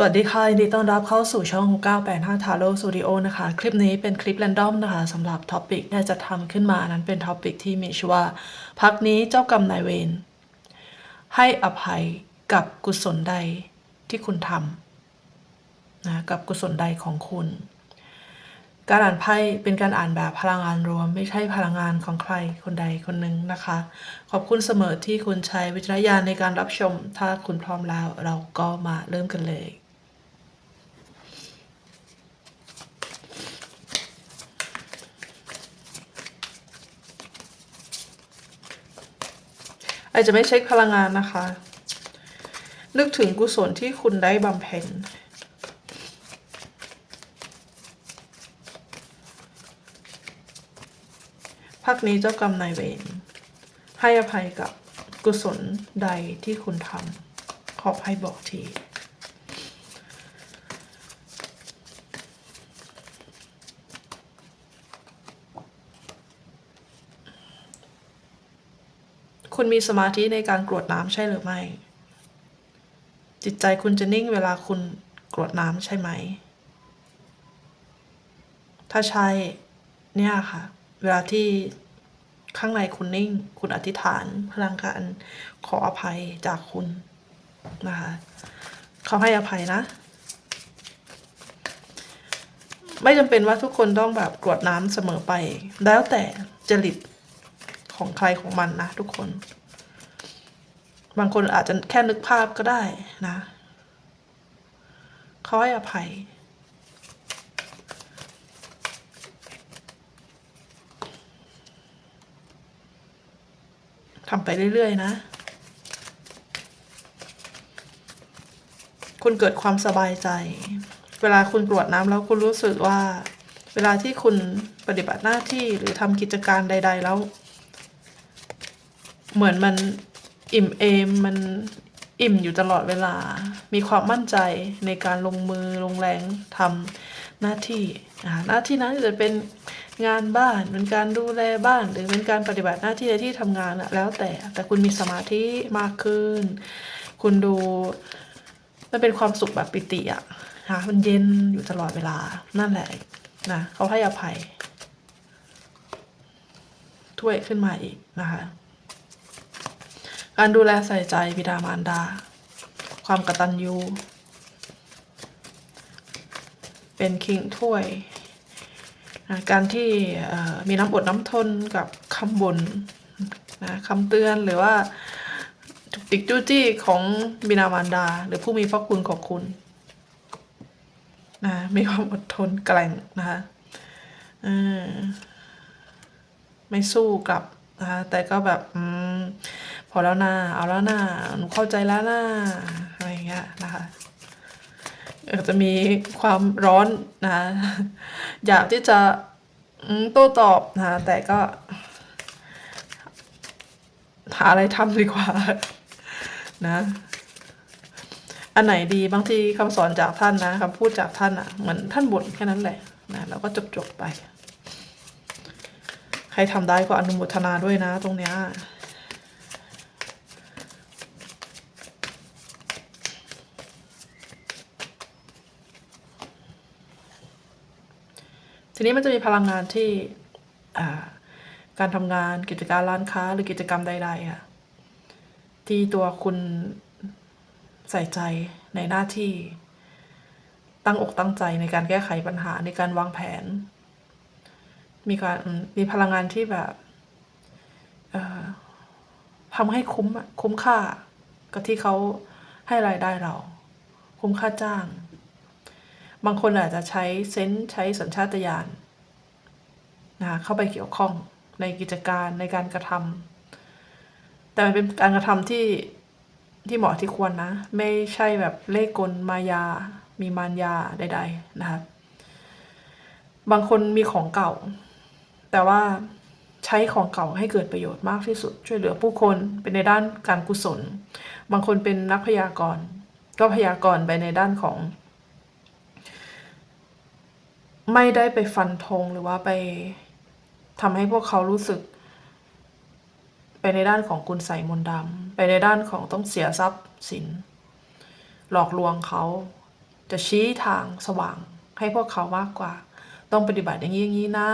สวัสดีค่ะยินดีต้อนรับเข้าสู่ช่อง 985 Taro Studio นะคะ คลิปนี้เป็นคลิป r รนดอมนะคะสำหรับท็อปิกที่จะทำขึ้นมานั้นเป็นท็อปิกที่มีชื่อว่า พักนี้เจ้ากรรมนายเวรให้อภัยกับกุศลใดที่คุณทำนะกับกุศลใดของคุณ การอ่านไพ่เป็นการอ่านแบบพลังงานรวม ไม่ใช่พลังงานของใครคนใดคนหนึ่งนะคะ ขอบคุณเสมอที่คุณใช้วิจารณญาณในการรับชม ถ้าคุณพร้อมแล้วเราก็มาเริ่มกันเลย อาจจะไม่เช็คพลังงานนะคะ นึกถึงกุศลที่คุณได้บำเพ็ญพักนี้เจ้ากรรมนายเวรให้อภัยกับกุศลใดที่คุณทำขอให้บอกที มีสมาธิในการกรวดน้ำใช่หรือไม่ จิตใจคุณจะนิ่งเวลาคุณกรวดน้ำใช่ไหม ถ้าใช่เนี่ยค่ะ เวลาที่ข้างในคุณนิ่ง คุณอธิษฐานพลังการขออภัยจากคุณนะคะเขาให้อภัยนะ ไม่จำเป็นว่าทุกคนต้องแบบกรวดน้ำเสมอไป แล้วแต่จริตของใครของมันนะทุกคน บางคนอาจจะแค่นึกภาพก็ได้นะเขาให้อภัย ทำไปเรื่อย ๆ นะ คุณเกิดความสบายใจ เวลาคุณกรวดน้ำแล้วคุณรู้สึกว่า เวลาที่คุณปฏิบัติหน้าที่หรือทำกิจการใด ๆ แล้ว เหมือนมัน อิ่มเอมมันอิ่มอยู่ตลอดเวลา มีความมั่นใจในการลงมือลงแรงทำหน้าที่นะหน้าที่นั้นจะเป็นงานบ้านเป็นการดูแลบ้าน หรือเป็นการปฏิบัติหน้าที่ในที่ทำงานอะแล้วแต่แต่คุณมีสมาธิมากขึ้น คุณดูมันเป็นความสุขแบบปิติอะนะมันเย็นอยู่ตลอดเวลานั่นแหละนะเขาให้อภัย ถ้วยขึ้นมาอีกนะคะ การดูแลใส่ใจบิดามารดา ความกตัญญูเป็นคิงถ้วยนะการที่มีน้ำอดน้ำทนกับคำบ่นนะคำเตือนหรือว่าจุกจิกจู้จี้ของบิดามารดา หรือผู้มีพระคุณของคุณนะมีความอดทนแกร่งนะคะไม่สู้กลับนะคะแต่ก็แบบอม พอแล้วนะเอาแล้วนะหนูเข้าใจแล้วนะอะไรอย่างเงี้ยนะคะจะมีความร้อนนะอยากที่จะโต้ตอบนะแต่ก็หาอะไรทำดีกว่านะ อันไหนดีบางทีคำสอนจากท่านนะคำพูดจากท่านอะ่ะเหมือนท่านบ่นแค่นั้นแหละนะแล้วก็จบจบไป ใครทำได้ก็อนุโมทนาด้วยนะตรงเนี้ย ทีนี้มันจะมีพลังงานที่การทำงานกิจการร้านค้าหรือกิจกรรมใดๆค่ะที่ตัวคุณใส่ใจในหน้าที่ตั้งอกตั้งใจในการแก้ไขปัญหาในการวางแผน มีการมีพลังงานที่แบบทำให้คุ้มคุ้มค่ากับที่เขาให้รายได้เรา คุ้มค่าจ้าง บางคนอาจจะใช้เซนส์ใช้สัญชาตญาณนะคะเข้าไปเกี่ยวข้องในกิจการในการกระทำแต่มันเป็นการกระทำที่ที่เหมาะที่ควรนะ ไม่ใช่แบบเล่กลมายา มีมารยาใด ๆ นะคะบางคนมีของเก่า แต่ว่าใช้ของเก่าให้เกิดประโยชน์มากที่สุด ช่วยเหลือผู้คนเป็นในด้านการกุศล บางคนเป็นนักพยากรณ์ ก็พยากรณ์ไปในด้านของ ไม่ได้ไปฟันธงหรือว่าไปทำให้พวกเขารู้สึก ไปในด้านของคุณใส่มนต์ดำไปในด้านของต้องเสียทรัพย์สิน หลอกลวงเขาจะชี้ทางสว่างให้พวกเขามากกว่า ต้องปฏิบัติอย่างนี้อย่างนี้นะ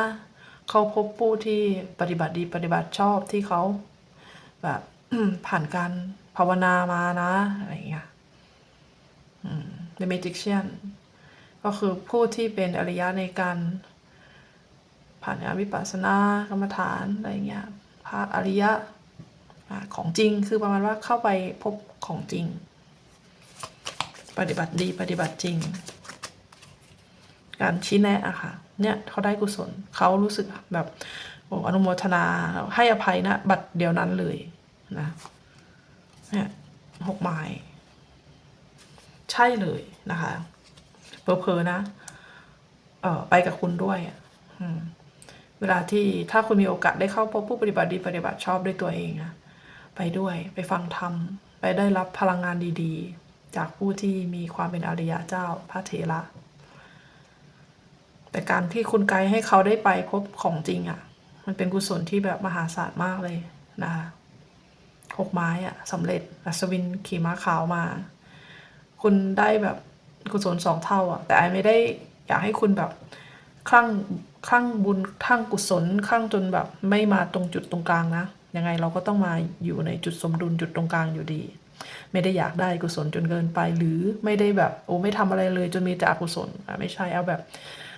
เขาพบผู้ที่ปฏิบัติดีปฏิบัติชอบที่เขาแบบผ่านการภาวนามานะ อะไรอย่างเงี้ย The Magician ก็คือผู้ที่เป็นอริยะในการผ่านการวิปัสสนากรรมฐานอะไรเงี้ยพระอริยะของจริงคือประมาณว่าเข้าไปพบของจริง ปฏิบัติดีปฏิบัติจริง การชี้แนะอะค่ะเนี่ยเขาได้กุศลเขารู้สึกแบบโอ้อนุโมทนาให้อภัยนะบัดเดียวนั้นเลยนะเนี่ยหกไม้ใช่เลยนะคะ เพอเพอๆนะ เออไปกับคุณด้วยอะเวลาที่ถ้าคุณมีโอกาสได้เข้าพบผู้ปฏิบัติดีปฏิบัติชอบด้วยตัวเองอะไปด้วยไปฟังธรรม ไปได้รับพลังงานดีๆ จากผู้ที่มีความเป็นอริยะเจ้าพระเถระแต่การที่คุณไกด์ให้เขาได้ไปพบของจริงอะ่ะ มันเป็นกุศลที่แบบมหาศาลมากเลยนะคะหกไม้อะ่ะสำเร็จอัศวินขี่ม้าขาวมา คุณได้แบบ กุศลสองเท่าอะ่ะแต่ไอไม่ได้อยากให้คุณแบบคลั่งคลั่งบุญคลั่งกุศลคลั่งจนแบบไม่มาตรงจุดตรงกลางนะยังไงเราก็ต้องมาอยู่ในจุดสมดุลจุดตรงกลางอยู่ดี ไม่ได้อยากได้กุศลจนเกินไป หรือไม่ได้แบบโอ้ไม่ทำอะไรเลยจนมีแต่อกุศลอะไม่ใช่เอาแบบ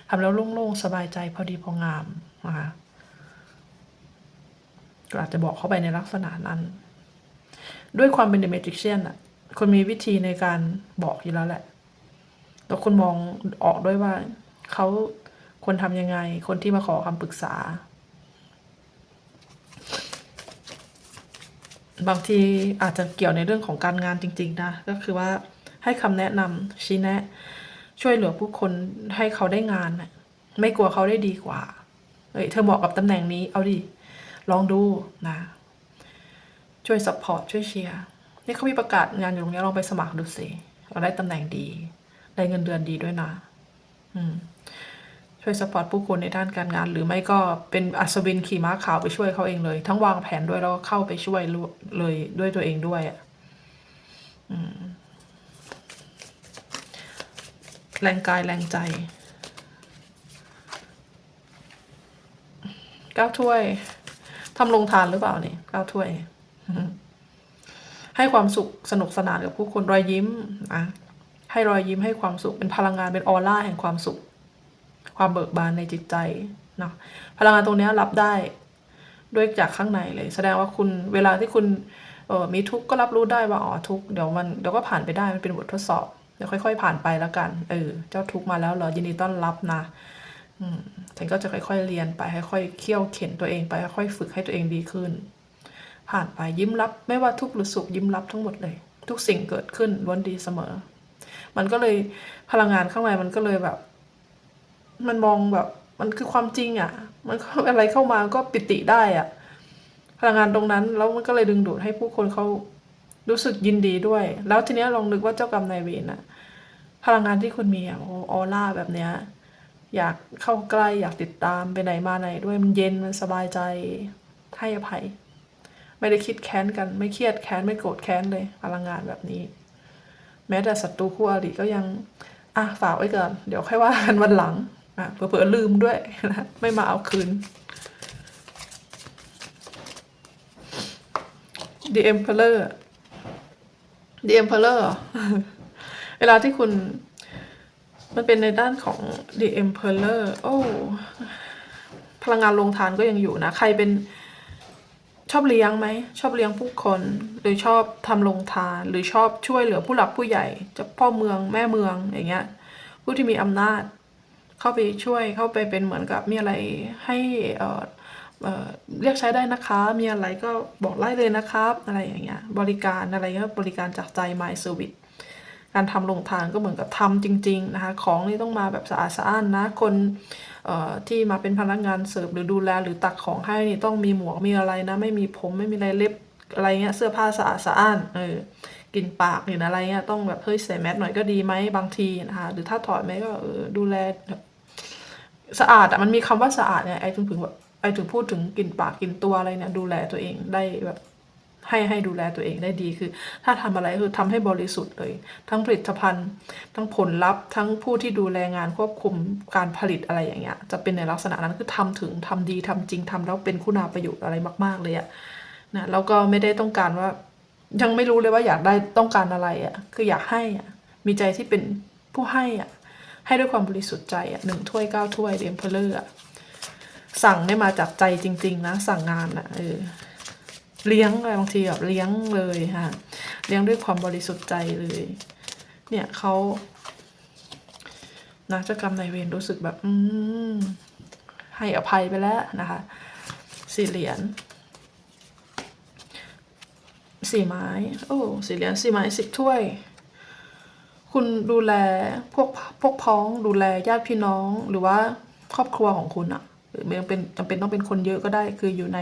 ทำแล้วโล่งๆสบายใจพอดีพองามนะคะก็อาจจะบอกเข้าไปในลักษณะนั้น ด้วยความเป็นเดเมจิเชียนอะคนมีวิธีในการบอกอยู่แล้วแหละ แล้วคนมองออกด้วยว่าเขาควรทำยังไง คนที่มาขอคำปรึกษา บางทีอาจจะเกี่ยวในเรื่องของการงานจริง ๆ นะ ก็คือว่าให้คำแนะนำชี้แนะ ช่วยเหลือผู้คนให้เขาได้งานไม่กลัวเขาได้ดีกว่าเฮ้ยเธอเหมาะกับตำแหน่งนี้ เอาดิ ลองดูนะ ช่วยซัพพอร์ตช่วยเชียร์นี่เขามีประกาศงานอยู่ตรงนี้ลองไปสมัครดูสิเราได้ตำแหน่งดี ได้เงินเดือนดีด้วยนะอืมช่วยสปอร์ตผู้คนในด้านการงาน หรือไม่ก็เป็นอัศวินขี่ม้าขาวไปช่วยเขาเองเลย ทั้งวางแผนด้วยแล้วก็เข้าไปช่วยเลยด้วยตัวเองด้วยอะแรงกายแรงใจเก้าถ้วยทำลงทานหรือเปล่านี่เก้าถ้วย ให้ความสุขสนุกสนานกับผู้คนรอยยิ้มอะ ให้รอยยิ้มให้ความสุข เป็นพลังงานเป็นออร่าแห่งความสุข ความเบิกบานในจิตใจเนาะพลังงานตรงนี้รับได้ด้วยจากข้างในเลย แสดงว่าคุณเวลาที่คุณเออมีทุกข์ก็รับรู้ได้ว่าอ๋อทุกข์เดี๋ยวมันเดี๋ยวก็ผ่านไปได้มันเป็นบททดสอบเดี๋ยวค่อย ๆ ผ่านไปแล้วกันเออเจ้าทุกข์มาแล้วเหรอยินดีต้อนรับนะอืมฉันก็จะค่อยๆเรียนไปค่อยๆเคี่ยวเข็นตัวเองไปค่อยๆฝึกให้ตัวเองดีขึ้น ผ่านไปยิ้มรับ ไม่ว่าทุกข์หรือสุขยิ้มรับทั้งหมดเลย ทุกสิ่งเกิดขึ้นล้วนดีเสมอ มันก็เลยพลังงานข้างในมันก็เลยแบบ มันมองแบบ มันคือความจริงอะ่ะ มันอะไรเข้ามาก็ปิติได้อะ่ะ พลังงานตรงนั้นแล้วมันก็เลยดึงดูดให้ผู้คนเขารู้สึกยินดีด้วย แล้วทีเนี้ยลองนึกว่าเจ้ากรรมนายเวรนะพลังงานที่คุณมีอะโอ้ออร่าแบบเนี้ยอยากเข้าใกล้อยากติดตามไปไหนมาไหนด้วยมันเย็นมันสบายใจให้อภัย ไม่ได้คิดแค้นกัน ไม่เครียดแค้นไม่โกรธแค้นเลย พลังงานแบบนี้ แม้แต่ศัตรูคู่อริก็ยังอะฝากไว้ก่อนเดี๋ยวค่อยว่ากันวันหลังอะเผื่อๆลืมด้วยนะไม่มาเอาคืน The Emperor The Emperor เวลาที่คุณมันเป็นในด้านของ The Emperor โอ้ พลังงานลงทานก็ยังอยู่นะ ใครเป็น ชอบเลี้ยงไหม ชอบเลี้ยงผู้คน หรือชอบทำลงทาน หรือชอบช่วยเหลือผู้หลักผู้ใหญ่จะพ่อเมืองแม่เมืองอย่างเงี้ย ผู้ที่มีอำนาจ เข้าไปช่วยเข้าไปเป็นเหมือนกับมีอะไรให้เออเอ่อเรียกใช้ได้นะคะ มีอะไรก็บอกไล่เลยนะครับ อะไรอย่างเงี้ย บริการอะไรก็บริการจากใจ My Service การทำลงทานก็เหมือนกับทำจริงๆนะคะของนี่ต้องมาแบบสะอาดสะอ้านนะคนที่มาเป็นพนักงานเสิร์ฟหรือดูแลหรือตักของให้นี่ต้องมีหมวกมีอะไรนะ ไม่มีผมไม่มีอะไรเล็บอะไรเงี้ยเสื้อผ้าสะอาดสะอ้านเออกลินปากหรืออะไรเงี้ยต้องแบบเฮ้ยใส่แมสหน่อยก็ดีไหมบางทีนะคะหรือถ้าถอดไหมก็เออดูแลสะอาดอะมันมีคำว่าสะอาดเนี่ยไอ้ถึงถึงแบบไอ้ถึงพูดถึงกลิ่นปากกลิ่นตัวอะไรเนี่ยดูแลตัวเองได้แบบ ให้ให้ดูแลตัวเองได้ดีคือ ถ้าทำอะไรคือทำให้บริสุทธิ์เลย ทั้งผลิตภัณฑ์ ทั้งผลลัพธ์ ทั้งผู้ที่ดูแลงานควบคุมการผลิตอะไรอย่างเงี้ยจะเป็นในลักษณะนั้นคือทำถึงทำดีทำจริงทำแล้วเป็นคุณาประโยชน์อะไรมาก ๆ เลยอะนะแล้วก็ไม่ได้ต้องการว่ายังไม่รู้เลยว่าอยากได้ต้องการอะไรอะคืออยากให้อะมีใจที่เป็นผู้ให้อะให้ด้วยความบริสุทธิ์ใจอะหนึ่งถ้วยเก้าถ้วยเดมเพลเลอร์อะสั่งได้มาจากใจจริง ๆ นะ สั่งงานอะเออ เลี้ยงอะไรบางทีแบบเลี้ยงเลยค่ะ เลี้ยงด้วยความบริสุทธิ์ใจเลย เนี่ยเขานักจกรรมนายเวรรู้สึกแบบ อืมให้อภัยไปแล้วนะคะสี่เหรียญสี่ไม้ โอ้สี่เหรียญสี่ไม้สิบถ้วย คุณดูแลพวกพวกพ้องดูแลญาติพี่น้องหรือว่าครอบครัวของคุณอะหรือไม่จำเป็นจำเป็นต้องเป็นคนเยอะก็ได้ คืออยู่ใน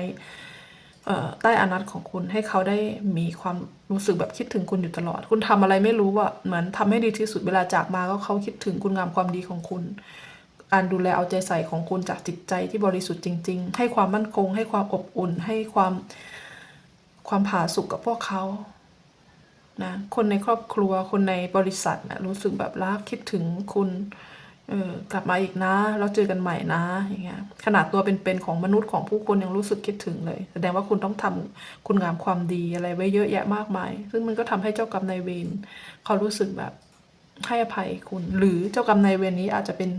ใต้อานัตของคุณให้เขาได้มีความรู้สึกแบบคิดถึงคุณอยู่ตลอด คุณทำอะไรไม่รู้อะเหมือนทำให้ดีที่สุดเวลาจากมาก็เขาคิดถึงคุณงามความดีของคุณ การดูแลเอาใจใส่ของคุณจากจิตใจที่บริสุทธิ์จริง ๆ ให้ความมั่นคง ให้ความอบอุ่น ให้ความความผาสุกกับพวกเขานะคนในครอบครัวคนในบริษัทนะรู้สึกแบบรักคิดถึงคุณ เออกลับมาอีกนะแล้วเจอกันใหม่นะอย่างเงี้ยขนาดตัวเป็นๆของมนุษย์ของผู้คนยังรู้สึกคิดถึงเลย แสดงว่าคุณต้องทำคุณงามความดีอะไรไว้เยอะแยะมากมาย ซึ่งมันก็ทำให้เจ้ากรรมนายเวรเขารู้สึกแบบให้อภัยคุณ หรือเจ้ากรรมนายเวรนี้อาจจะเป็น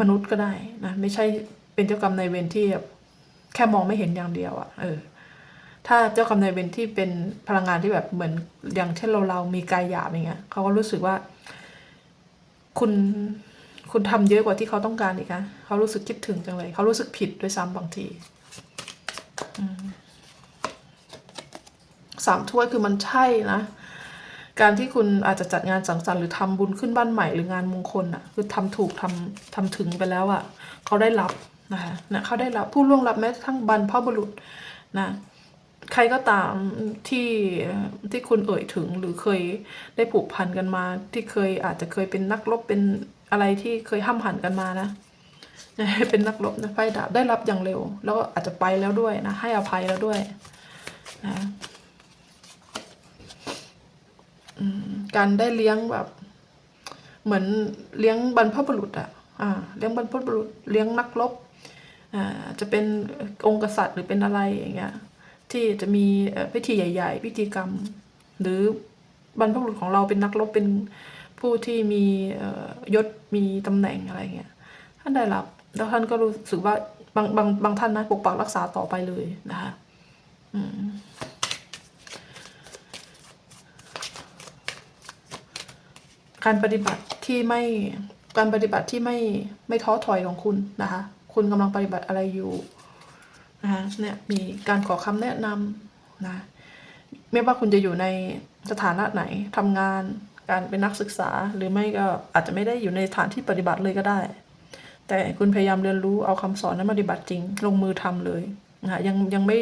มนุษย์ก็ได้นะไม่ใช่เป็นเจ้ากรรมนายเวรที่แบบแค่มองไม่เห็นอย่างเดียวอะ่ะเออถ้าเจ้ากรรมนายเวรที่เป็นพลังงานที่แบบเหมือนอย่างเช่นเราเรามีกายหยาบอย่างเงี้ยเขาก็รู้สึกว่า คุณคุณทำเยอะกว่าที่เขาต้องการอีกนะเขารู้สึกคิดถึงจังเลย เขารู้สึกผิดด้วยซ้ำบางทีอืมสามถ้วยคือมันใช่นะการที่คุณอาจจะจัดงานสังสรรค์หรือทำบุญขึ้นบ้านใหม่หรืองานมงคลอะ คือทำถูกทำทำถึงไปแล้วอะ เขาได้รับนะคะนะเขาได้รับผู้ล่วงลับแม้กระทั่งบรรพบุรุษนะ ใครก็ตามที่ที่คุณเอ่ยถึงหรือเคยได้ผูกพันกันมา ที่เคยอาจจะเคยเป็นนักรบเป็นอะไรที่เคยห้ามหันกันมานะเป็นนักรบนะไฟดาบได้รับอย่างเร็ว แล้วก็อาจจะไปแล้วด้วยนะ ให้อภัยแล้วด้วยนะการได้เลี้ยงแบบ เหมือนเลี้ยงบรรพบุรุษอะอ่าเลี้ยงบรรพบุรุษเลี้ยงนักรบอ่าจะเป็นองค์กษัตริย์หรือเป็นอะไรอย่างเงี้ย ที่จะมีพิธีใหญ่ ๆ พิธีกรรม หรือบรรพบุรุษของเราเป็นนักรบเป็นผู้ที่มียศมีตำแหน่งอะไรเงี้ยท่านได้รับ แล้วท่านก็รู้สึกว่าบางบางบางท่านนะปกปักรักษาต่อไปเลยนะคะการปฏิบัติที่ไม่การปฏิบัติที่ไม่ไม่ท้อถอยของคุณนะคะ คุณกำลังปฏิบัติอะไรอยู่ นะคะเนี่ยมีการขอคำแนะนำนะไม่ว่าคุณจะอยู่ในสถานะไหนทำงานการเป็นนักศึกษาหรือไม่ก็อาจจะไม่ได้อยู่ในสถานที่ปฏิบัติเลยก็ได้ แต่คุณพยายามเรียนรู้เอาคำสอนนั้นปฏิบัติจริง ลงมือทำเลยนะคะยังยังไม่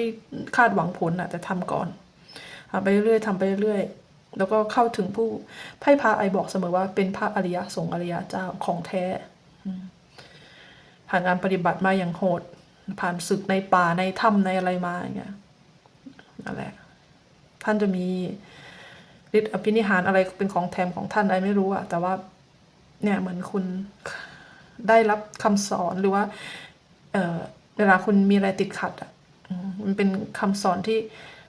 คาดหวังผลอะแต่ทำก่อนทำไปเรื่อยๆทำไปเรื่อยๆแล้วก็เข้าถึงผู้ไพ่พระไอบอกเสมอว่าเป็นพระอริยสงฆ์อริยเจ้าของแท้ผ่านการปฏิบัติมาอย่างโหด ผ่านศึกในป่าในถ้ำในอะไรมาอย่างเงี้ยนั่นแหละ ท่านจะมีฤทธิ์อภินิหารอะไรเป็นของแถมของท่านอะไรไม่รู้อะแต่ว่า เนี่ยเหมือนคุณได้รับคำสอนหรือว่า เออเวลาคุณมีอะไรติดขัดอะมมันเป็นคำสอนที่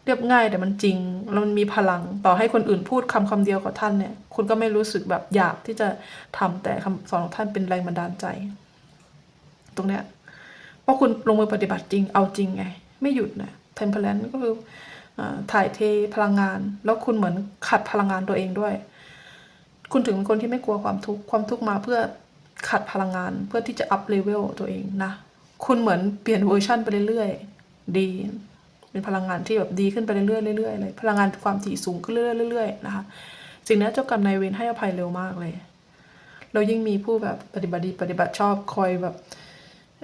เรียบง่ายแต่มันจริงแล้วมันมีพลังต่อให้คนอื่นพูดคำคำเดียวกับท่านเนี่ย คุณก็ไม่รู้สึกแบบอยากที่จะทำแต่คำสอนของท่านเป็นแรงบันดาลใจ ตรงเนี้ย เพราะคุณลงมือปฏิบัติจริงเอาจริงไง ไม่หยุดนะเทมเพลนก็คืออถ่ายเทพลังงาน แล้วคุณเหมือนขัดพลังงานตัวเองด้วย คุณถึงเป็นคนที่ไม่กลัวความทุกข์ความทุกข์มาเพื่อขัดพลังงานเพื่อที่จะอัพเลเวลตัวเองนะ คุณเหมือนเปลี่ยนเวอร์ชันไปเรื่อยๆ ดี เป็นพลังงานที่แบบดีขึ้นไปเรื่อยๆเรื่อยๆเลยพลังงานความถี่สูงขึ้นเรื่อยๆเรื่อยๆนะคะสิ่งนี้เจ้ากรรมนายเวรให้อภัยเร็วมากเลยเรายิ่งมีผู้แบบปฏิบัติดีปฏิบัติชอบคอยแบบ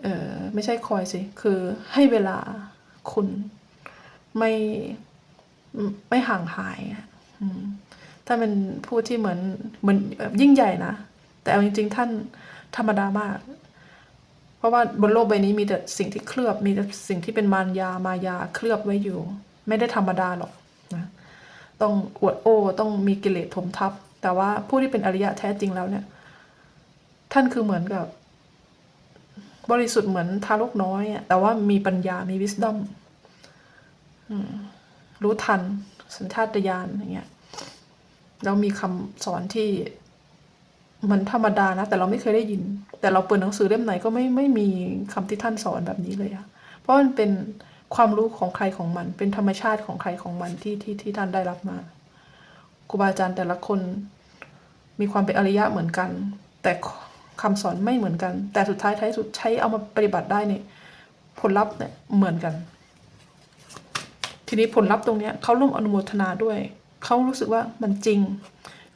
เออไม่ใช่คอยสิ คือให้เวลาคุณไม่ไม่ห่างหายถ้าเป็นผู้ที่เหมือนเหมือนยิ่งใหญ่นะ แต่เอาจริง ๆ ท่านธรรมดามาก เพราะว่าบนโลกใบนี้มีแต่สิ่งที่เคลือบ มีแต่สิ่งที่เป็นมารยามายาเคลือบไว้อยู่ ไม่ได้ธรรมดาหรอกนะต้องอวดโอ้ต้องมีกิเลสถมทับ แต่ว่าผู้ที่เป็นอริยะแท้จริงแล้วเนี่ย ท่านคือเหมือนกับ บริสุทธิ์เหมือนทารกน้อยอะแต่ว่ามีปัญญามีวิส d o m รู้ทัน สัญชาตญาณอย่างเงี้ยแล้วมีคำสอนที่มือนธรรมดานะ แต่เราไม่เคยได้ยิน แต่เราเปิดหนังสือเล่มไหนก็ไม่ไม่มีคำที่ท่านสอนแบบนี้เลยอะเพราะมันเป็นความรู้ของใครของมัน เป็นธรรมชาติของใครของมันที่ที่ที่ท่านได้รับมาครูบาอาจารย์แต่ละคนมีความเป็นอริยะเหมือนกัน แต่ คำสอนไม่เหมือนกัน แต่สุดท้ายท้ายสุดใช้เอามาปฏิบัติได้เนี่ยผลลัพธ์เนี่ยเหมือนกัน ทีนี้ผลลัพธ์ตรงเนี้ยเขาร่วมอนุโมทนาด้วย เขารู้สึกว่ามันจริง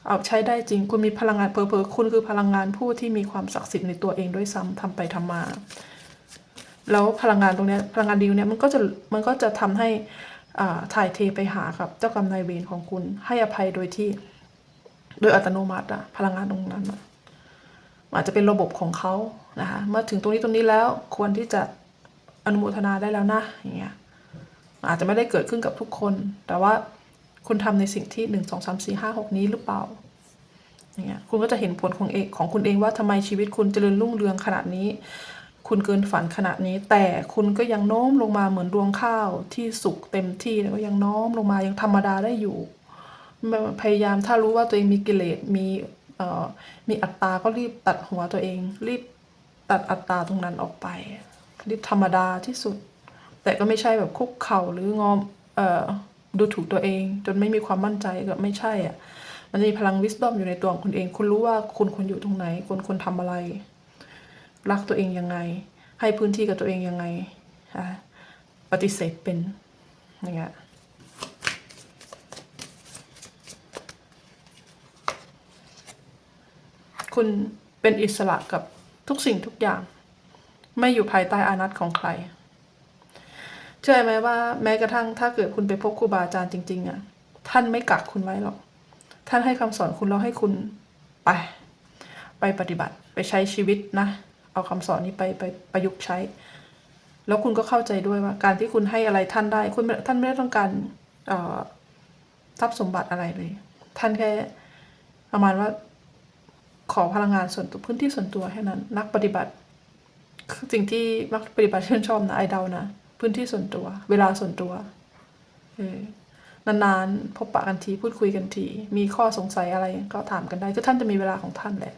เอาใช้ได้จริง คุณมีพลังงานเพอเพอๆคุณคือพลังงานผู้ที่มีความศักดิ์สิทธิ์ในตัวเองด้วยซ้ำทำไปทำมา แล้วพลังงานตรงนี้พลังงานดีลเนี้ยมันก็จะมันก็จะทำให้ถ่ายเทไปหาครับเจ้ากรรมนายเวรของคุณให้อภัยโดยที่ โดยอัตโนมัติอะพลังงานตรงนั้นอะ อาจจะเป็นระบบของเขานะคะเมื่อถึงตรงนี้ตรงนี้แล้วควรที่จะอนุโมทนาได้แล้วนะอย่างเงี้ยอาจจะไม่ได้เกิดขึ้นกับทุกคน แต่ว่าคุณทำในสิ่งที่หนึ่งสองสามสี่ห้าหกนี้หรือเปล่าอย่างเงี้ยคุณก็จะเห็นผลของเอกของคุณเองว่าทำไมชีวิตคุณเจริญรุ่งเรืองขนาดนี้ คุณเกินฝันขนาดนี้ แต่คุณก็ยังโน้มลงมาเหมือนรวงข้าวที่สุกเต็มที่แล้วก็ยังโน้มลงมายังธรรมดาได้อยู่พยายามถ้ารู้ว่าตัวเองมีกิเลสมี มีอัตตาก็รีบตัดหัวตัวเอง รีบตัดอัตตาตรงนั้นออกไป รีบธรรมดาที่สุด แต่ก็ไม่ใช่แบบคุกเข่าหรืองอมดูถูกตัวเอง จนไม่มีความมั่นใจก็ไม่ใช่อะมันจะมีพลังวิส d o m อยู่ในตัวของคุณเอง คุณรู้ว่าคุณควรอยู่ตรงไหนคุณควรทำอะไร รักตัวเองยังไง ให้พื้นที่กับตัวเองยังไงปฏิเสธเป็นอย่างเงี้ย คุณเป็นอิสระกับทุกสิ่งทุกอย่าง ไม่อยู่ภายใต้อานัตของใคร เชื่อไหมว่าแม้กระทั่งถ้าเกิดคุณไปพบครูบาอาจารย์จริง ๆอะท่านไม่กักคุณไว้หรอก ท่านให้คำสอนคุณแล้วให้คุณไป ไปปฏิบัติไปใช้ชีวิตนะ เอาคำสอนนี้ไปไปประยุกต์ใช้ แล้วคุณก็เข้าใจด้วยว่า การที่คุณให้อะไรท่านได้ คุณท่านไม่ได้ต้องการทรัพย์สมบัติอะไรเลย ท่านแค่ประมาณว่า ขอพลังงานส่วนตัวพื้นที่ส่วนตัวแค่นั้น นักปฏิบัติคือสิ่งที่นักปฏิบัติชื่นชอบนะไอเดานะ พื้นที่ส่วนตัว เวลาส่วนตัวเออนานๆพบปะกันทีพูดคุยกันที มีข้อสงสัยอะไรก็ถามกันได้คือท่านจะมีเวลาของท่านแหละ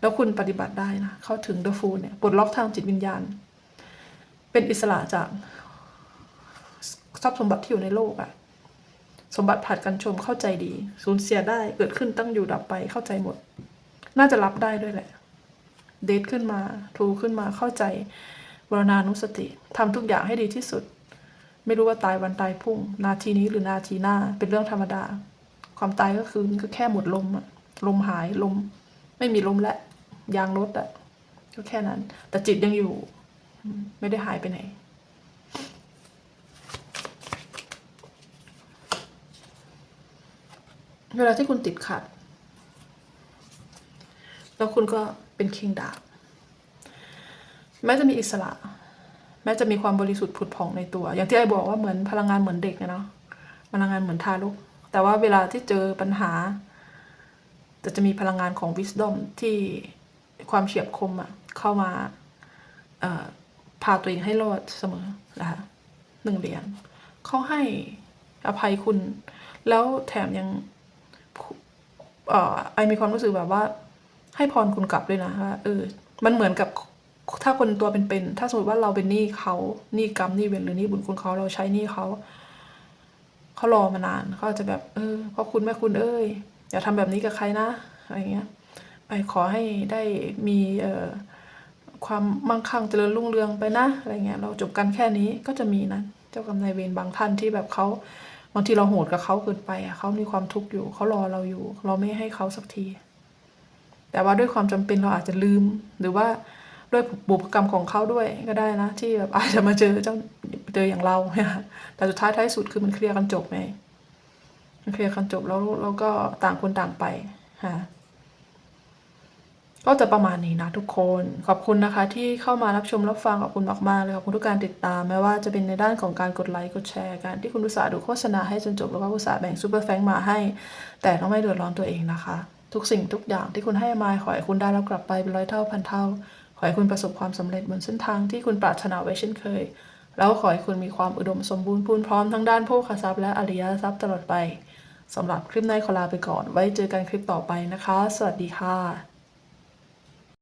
แล้วคุณปฏิบัติได้นะ เข้าถึงเดอะฟูลเนี่ยปลดล็อกทางจิตวิญญาณ เป็นอิสระจากทรัพย์สมบัติที่อยู่ในโลกอะ สมบัติผัดกันชมเข้าใจดี สูญเสียได้เกิดขึ้นตั้งอยู่ดับไปเข้าใจหมด น่าจะรับได้ด้วยแหละ เดทขึ้นมาทูขึ้นมาเข้าใจวรณานุสติทำทุกอย่างให้ดีที่สุด ไม่รู้ว่าตายวันตายพุ่ง นาทีนี้หรือนาทีหน้าเป็นเรื่องธรรมดา ความตายก็คือก็แค่หมดลมอะลมหายลม ไม่มีลมและยางรถอะก็แค่นั้น แต่จิตยังอยู่ ไม่ได้หายไปไหน เวลาที่คุณติดขัด แล้วคุณก็เป็นคิงดาบแม้จะมีอิสระ แม้จะมีความบริสุทธิ์ผุดผ่องในตัว อย่างที่ไอ้บอกว่าเหมือนพลังงานเหมือนเด็กเนาะพลังงานเหมือนทารกแต่ว่าเวลาที่เจอปัญหาแต่จะมีพลังงานของ wisdom ที่ความเฉียบคมอะเข้ามาพาตัวเองให้รอดเสมอนะคะหนึ่งเหรียญเขาให้อภัยคุณ แล้วแถมยัง เอ่อไอมีความรู้สึกแบบว่า ให้พรคุณกลับด้วยนะว่าเออ มันเหมือนกับถ้าคนตัวเป็นๆถ้าสมมติว่าเราเป็นหนี้เขาหนี้กรรมหนี้เวรหรือหนี้บุญคุณเขาเราใช้หนี้เขาเขารอมานานเขาจะแบบ เออพ่อคุณแม่คุณเอ้ยอย่าทำแบบนี้กับใครนะอะไรเงี้ยไปขอให้ได้มีเอ่อความมั่งคั่งเจริญรุ่งเรืองไปนะอะไรเงี้ยเราจบกันแค่นี้ก็จะมีนะ เจ้ากรรมนายเวรบางท่านที่แบบเขา บางทีเราโหดกับเขาเกินไปอะเขามีความทุกข์อยู่เขารอเราอยู่ เราไม่ให้เขาสักที แต่ว่าด้วยความจำเป็นเราอาจจะลืม หรือว่าด้วยบุพกรรมของเขาด้วยก็ได้นะ ที่แบบอาจจะมาเจอเจ้าเจออย่างเราเนี่ยแต่สุดท้ายท้ายสุดคือมันเคลียร์กันจบไงมันเคลียร์กันจบแล้วแล้วก็ต่างคนต่างไปค่ะ ก็จะประมาณนี้นะทุกคน ขอบคุณนะคะ ที่เข้ามารับชมรับฟังขอบคุณมากๆเลยขอบคุณทุกการติดตามไม่ว่าจะเป็นในด้านของการกดไลค์กดแชร์การที่คุณอุตส่าห์ดูโฆษณาให้จนจบแล้วก็อุตส่าห์แบ่งซูเปอร์แฟงมาให้ แต่ต้องไม่เดือดร้อนตัวเองนะคะ ทุกสิ่งทุกอย่างที่คุณให้มาขอให้คุณได้รับกลับไปเป็นร้อยเท่าพันเท่า ขอให้คุณประสบความสำเร็จบนเส้นทางที่คุณปรารถนาไว้เช่นเคย แล้วขอให้คุณมีความอุดมสมบูรณ์พูนพร้อมทั้งด้านโภคทรัพย์และอริยทรัพย์ตลอดไปสำหรับคลิปในขอลาไปก่อน ไว้เจอกันคลิปต่อไปนะคะ สวัสดีค่ะ